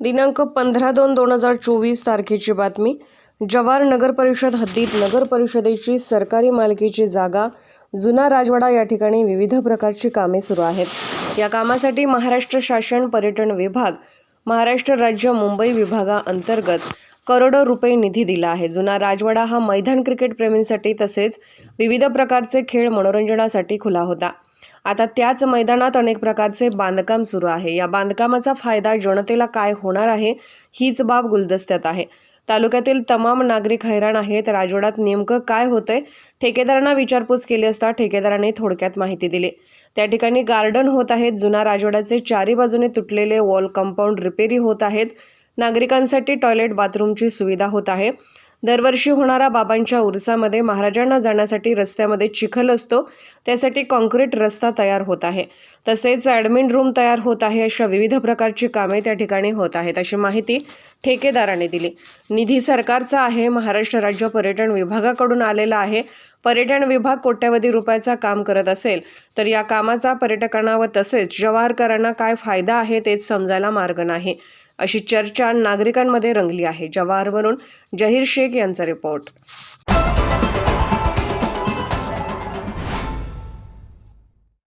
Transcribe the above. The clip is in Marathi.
दिनांक पंधरा दोन दोन हजार चोवीस तारखेची बातमी. जव्हार नगर परिषद हद्दीत नगर परिषदेची सरकारी मालकीची जागा जुना राजवाडा या ठिकाणी विविध प्रकारची कामे सुरू आहेत. या कामासाठी महाराष्ट्र शासन पर्यटन विभाग महाराष्ट्र राज्य मुंबई विभागाअंतर्गत करोडो रुपये निधी दिला आहे. जुना राजवाडा हा मैदान क्रिकेट प्रेमींसाठी तसेच विविध प्रकारचे खेळ मनोरंजनासाठी खुला होता. आता त्याच मैदानात अनेक प्रकारचे बांधकाम सुरू आहे. या बांधकामाचा फायदा जनतेला काय होणार आहे हीच बाब गुलदस्त्यात आहे. तालुक्यातील तमाम नागरिक हैराण आहेत. राजवाड्यात नेमकं काय होतंय ठेकेदारांना विचारपूस केली असता ठेकेदारांनी थोडक्यात माहिती दिली. त्या ठिकाणी गार्डन होत आहेत. जुना राजवाड्याचे चारी बाजूने तुटलेले वॉल कंपाऊंड रिपेरी होत आहेत. नागरिकांसाठी टॉयलेट बाथरूमची सुविधा होत आहे. दरवर्षी होणारा बाबांच्या उरसामध्ये महाराजांना जाण्यासाठी रस्त्यामध्ये चिखल असतो. त्यासाठी कॉन्क्रीट रस्ता तयार होत आहे. तसेच ॲडमिन रूम तयार होत आहे अशा विविध प्रकारची कामे त्या ठिकाणी होत आहेत अशी माहिती ठेकेदाराने दिली. निधी सरकारचा आहे महाराष्ट्र राज्य पर्यटन विभागाकडून आलेला आहे. पर्यटन विभाग कोट्यवधी रुपयाचा काम करत असेल तर या कामाचा पर्यटकांना व तसेच जवाहरकरांना काय फायदा आहे तेच समजायला मार्ग नाही. अशी चर्चा नागरिकांमध्ये रंगली आहे. जवाहरवरून जहीर शेख यांचा रिपोर्ट